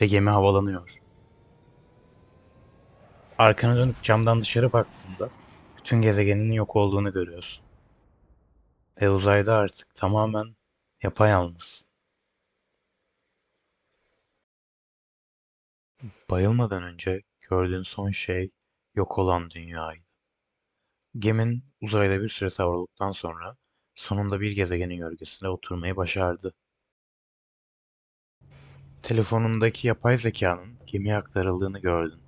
ve gemi havalanıyor. Arkana dönüp camdan dışarı baktığında bütün gezegenin yok olduğunu görüyorsun. Ve uzayda artık tamamen yapayalnız. Bayılmadan önce gördüğün son şey yok olan dünyaydı. Gemin uzayda bir süre savrulduktan sonra sonunda bir gezegenin gölgesine oturmayı başardı. Telefonundaki yapay zekanın gemiye aktarıldığını gördün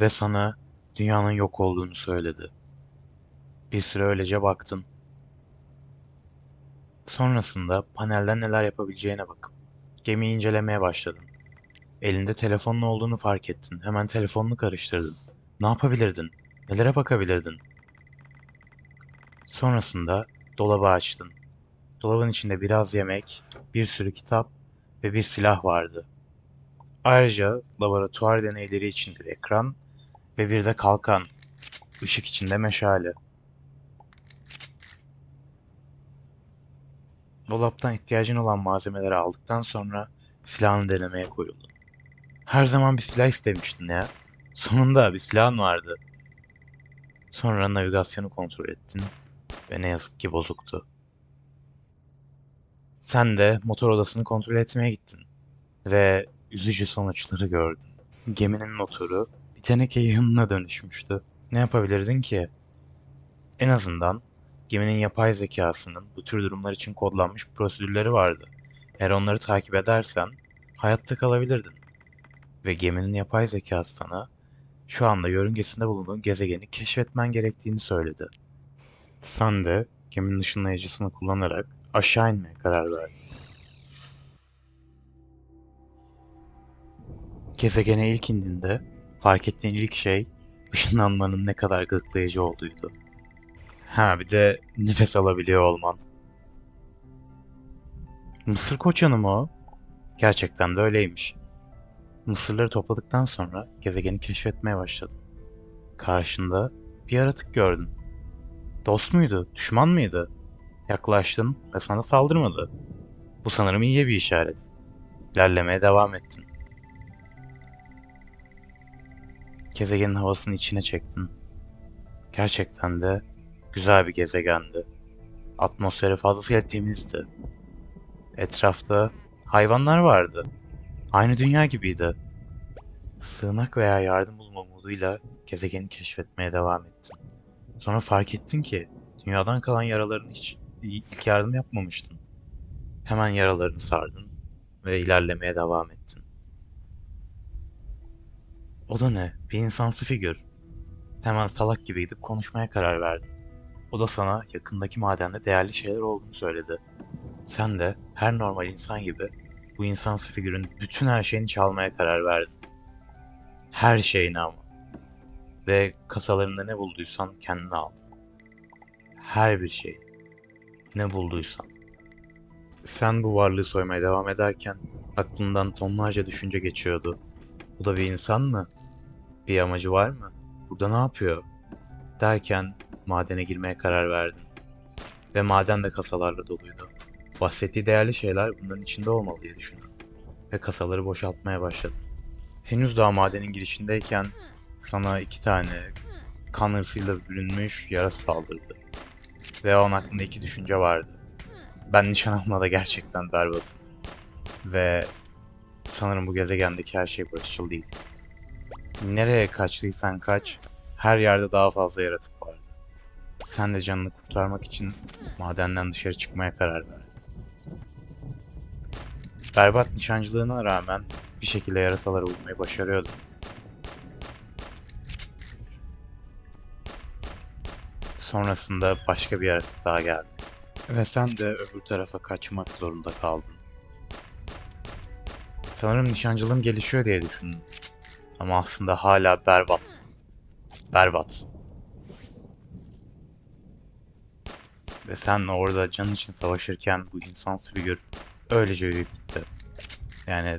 ve sana dünyanın yok olduğunu söyledi. Bir süre öylece baktın. Sonrasında panelden neler yapabileceğine bakıp gemiyi incelemeye başladın. Elinde telefonun olduğunu fark ettin. Hemen telefonunu karıştırdın. Ne yapabilirdin? Nelere bakabilirdin? Sonrasında dolabı açtın. Dolabın içinde biraz yemek, bir sürü kitap ve bir silah vardı. Ayrıca laboratuvar deneyleri için bir ekran ve bir de kalkan. Işık içinde meşale. Dolaptan ihtiyacın olan malzemeleri aldıktan sonra silahını denemeye koyuldun. Her zaman bir silah istemiştin ya. Sonunda bir silahın vardı. Sonra navigasyonu kontrol ettin ve ne yazık ki bozuktu. Sen de motor odasını kontrol etmeye gittin ve üzücü sonuçları gördün. Geminin motoru bir teneke yığınına dönüşmüştü. Ne yapabilirdin ki? En azından geminin yapay zekasının bu tür durumlar için kodlanmış prosedürleri vardı. Eğer onları takip edersen hayatta kalabilirdin. Ve geminin yapay zekası sana şu anda yörüngesinde bulunduğun gezegeni keşfetmen gerektiğini söyledi. Sen de geminin ışınlayıcısını kullanarak aşağı inmeye karar verdin. Gezegene ilk indiğinde fark ettiğin ilk şey ışınlanmanın ne kadar gıdıklayıcı olduğuydu. Ha bir de nefes alabiliyor olman. Mısır koçanı mı? Gerçekten de öyleymiş. Mısırları topladıktan sonra gezegeni keşfetmeye başladın. Karşında bir yaratık gördün. Dost muydu, düşman mıydı? Yaklaştın ve sana saldırmadı. Bu sanırım iyi bir işaret. İlerlemeye devam ettin. Gezegenin havasını içine çektin. Gerçekten de güzel bir gezegendi. Atmosferi fazlasıyla temizdi. Etrafta hayvanlar vardı. Aynı dünya gibiydi. Sığınak veya yardım bulma umuduyla gezegeni keşfetmeye devam ettin. Sonra fark ettin ki dünyadan kalan yaraların hiç ilk yardım yapmamıştın. Hemen yaralarını sardın ve ilerlemeye devam ettin. O da ne? Bir insansı figür. Hemen salak gibi gidip konuşmaya karar verdin. O da sana yakındaki madende değerli şeyler olduğunu söyledi. Sen de her normal insan gibi bu insansı figürün bütün her şeyini çalmaya karar verdin. Her şeyini ama. Ve kasalarında ne bulduysan kendine aldın. Her bir şey. Ne bulduysan. Sen bu varlığı soymaya devam ederken aklından tonlarca düşünce geçiyordu. Bu da bir insan mı? Bir amacı var mı? Burada ne yapıyor? Derken madene girmeye karar verdin. Ve maden de kasalarla doluydu. Bahsettiği değerli şeyler bunların içinde olmalı diye düşündüm. Ve kasaları boşaltmaya başladım. Henüz daha madenin girişindeyken sana iki tane kan hırsıyla bürünmüş yarası saldırdı. Ve onun aklında iki düşünce vardı. Ben nişan almada gerçekten berbatım. Ve sanırım bu gezegendeki her şey barışçıl değil. Nereye kaçtıysan kaç, her yerde daha fazla yaratık vardı. Sen de canını kurtarmak için madenden dışarı çıkmaya karar ver. Berbat nişancılığına rağmen bir şekilde yarasaları vurmayı başarıyordun. Sonrasında başka bir yaratık daha geldi. Ve sen de öbür tarafa kaçmak zorunda kaldın. Sanırım nişancılığım gelişiyor diye düşündüm. Ama aslında hala berbat. Berbat. Ve sen orada can için savaşırken bu insansı figür öylece yürüyüp gitti. Yani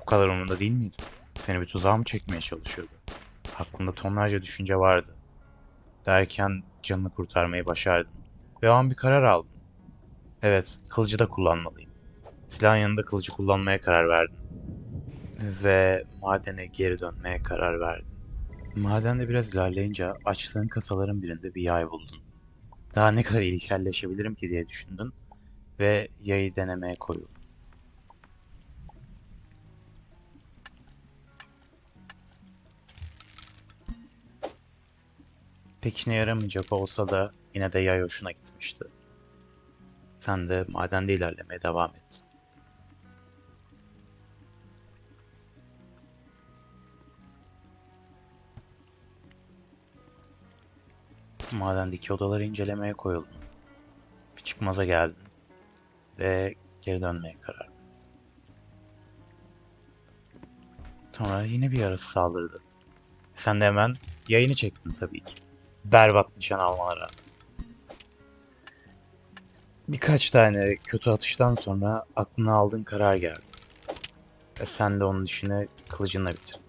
bu kadar umurunda değil miydi? Seni bir tuzağa mı çekmeye çalışıyordu? Aklında tonlarca düşünce vardı. Derken canını kurtarmayı başardın. Ve o an bir karar aldın. Evet, kılıcı da kullanmalıyım. Silahın yanında kılıcı kullanmaya karar verdin. ve madene geri dönmeye karar verdin. Madende biraz ilerleyince açtığın kasaların birinde bir yay buldun. Daha ne kadar ilkelleşebilirim ki diye düşündün ve yayı denemeye koyuldun. Pek işine yaramayacak olsa da yine de yay hoşuna gitmişti. Sen de madende ilerlemeye devam ettin. Madendeki odaları incelemeye koyuldun. Bir çıkmaza geldin ve geri dönmeye karar. Sonra yine bir yarası saldırdı. Sen de hemen yayını çektin tabii ki. Berbat nişan almana rağmen. Birkaç tane kötü atıştan sonra aklına aldığın karar geldi. Ve sen de onun işini kılıcınla bitirdin.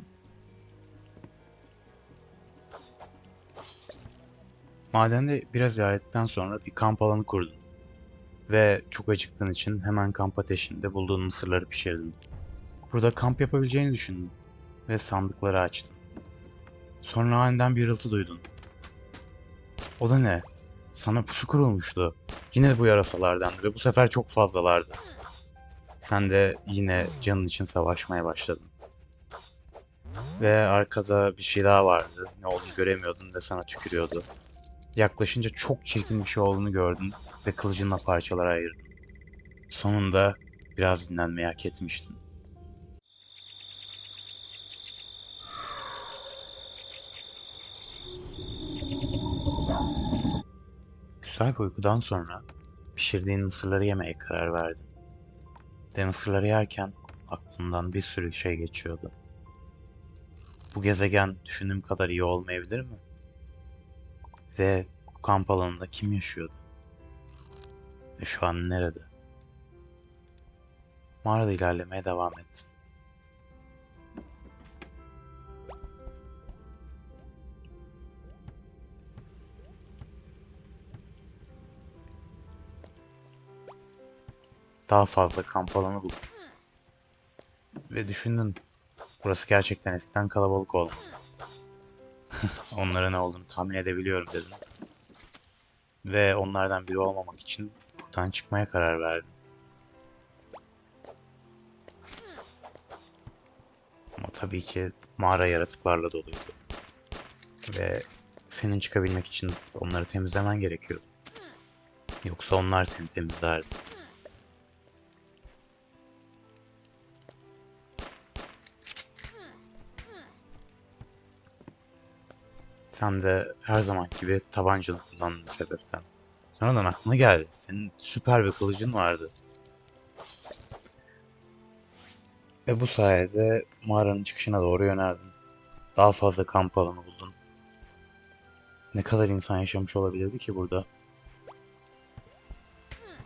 Madende biraz ilerledikten sonra bir kamp alanı kurdun. Ve çok acıktığın için hemen kamp ateşinde bulduğun mısırları pişirdin. Burada kamp yapabileceğini düşündün. Ve sandıkları açtın. Sonra aniden bir hırıltı duydun. O da ne? Sana pusu kurulmuştu. Yine bu yarasalardan ve bu sefer çok fazlalardı. Sen de yine canın için savaşmaya başladın. Ve arkada bir şey daha vardı. Ne olduğunu göremiyordun ve sana tükürüyordu. Yaklaşınca çok çirkin bir şey olduğunu gördün ve kılıcınla parçalara ayırdın. Sonunda biraz dinlenmeyi hak etmiştin. Güzel bir uykudan sonra pişirdiğin mısırları yemeye karar verdin. Ve mısırları yerken aklından bir sürü şey geçiyordu. Bu gezegen düşündüğüm kadar iyi olmayabilir mi? Ve bu kamp alanında kim yaşıyordu? Ve şu an nerede? Mağarada ilerlemeye devam ettin. Daha fazla kamp alanı buldun. Ve düşündün, burası gerçekten eskiden kalabalık olmalı. Onların ne olduğunu tahmin edebiliyorum dedin. Ve onlardan biri olmamak için buradan çıkmaya karar verdin. Ama tabii ki mağara yaratıklarla doluydu. Ve senin çıkabilmek için onları temizlemen gerekiyordu. Yoksa onlar seni temizlerdi. Sen de her zaman gibi tabancanı kullandın bu sebepten. Sonradan aklına geldi. Senin süper bir kılıcın vardı. Ve bu sayede mağaranın çıkışına doğru yöneldin. Daha fazla kamp alanı buldun. Ne kadar insan yaşamış olabilirdi ki burada?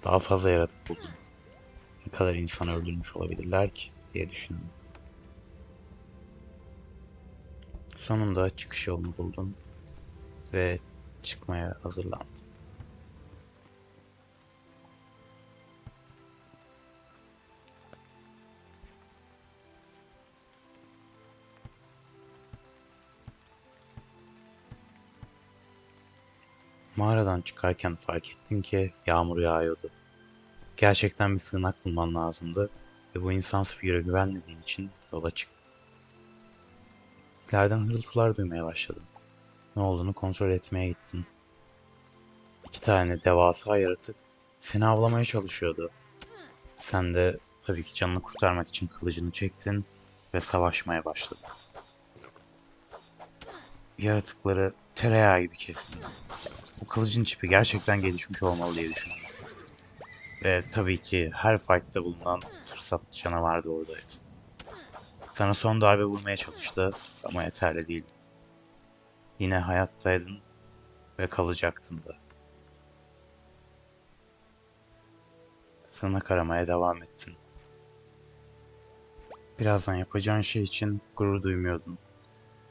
Daha fazla yaratık buldun. Ne kadar insan öldürmüş olabilirler ki diye düşündüm. Sonunda çıkış yolunu buldun ve çıkmaya hazırlandın. Mağaradan çıkarken fark ettin ki yağmur yağıyordu. Gerçekten bir sığınak bulman lazımdı ve bu insansı figüre güvenmediğin için yola çıktın. İleriden hırıltılar duymaya başladın. Ne olduğunu kontrol etmeye gittin. İki tane devasa yaratık seni avlamaya çalışıyordu. Sen de tabii ki canını kurtarmak için kılıcını çektin ve savaşmaya başladın. Yaratıkları tereyağı gibi kestin. Bu kılıcın çipi gerçekten gelişmiş olmalı diye düşündüm. Ve tabii ki her fight'ta bulunan fırsat canavar da oradaydı. Sana son darbe vurmaya çalıştı ama yeterli değildi. Yine hayattaydın ve kalacaktın da. Sana aramaya devam ettin. Birazdan yapacağın şey için gurur duymuyordun.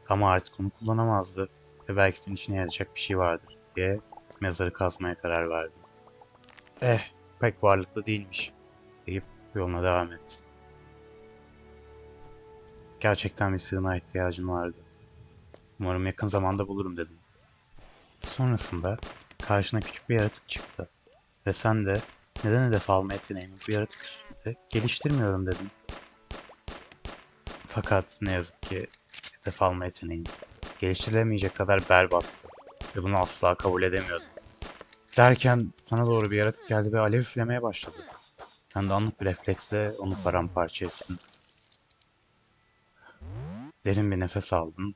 Ama artık onu kullanamazdı ve belki senin işine yarayacak bir şey vardır diye mezarı kazmaya karar verdin. Eh, pek varlıklı değilmiş deyip yoluna devam ettin. Gerçekten bir sığınağa ihtiyacın vardı. Umarım yakın zamanda bulurum dedin. Sonrasında karşına küçük bir yaratık çıktı. Ve sen de neden hedef alma yeteneğimi bu yaratık üstünde geliştirmiyorum dedin. Fakat ne yazık ki hedef alma yeteneğin geliştirilemeyecek kadar berbattı. Ve bunu asla kabul edemiyordum. Derken sana doğru bir yaratık geldi ve alev üflemeye başladı. Sen de anlık bir refleksle onu paramparça ettin. Derin bir nefes aldın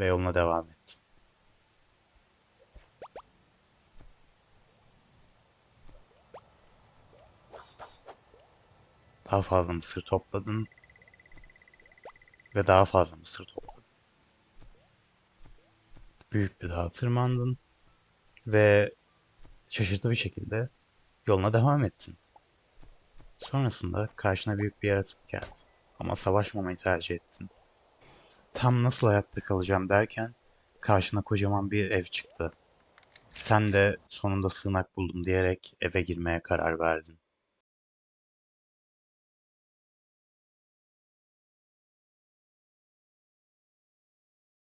ve yoluna devam ettin. Daha fazla mısır topladın ve daha fazla mısır topladın. Büyük bir dağa tırmandın ve şaşırtıcı bir şekilde yoluna devam ettin. Sonrasında karşına büyük bir yaratık geldi ama savaşmamayı tercih ettin. Tam nasıl hayatta kalacağım derken karşına kocaman bir ev çıktı. Sen de sonunda sığınak buldum diyerek eve girmeye karar verdin.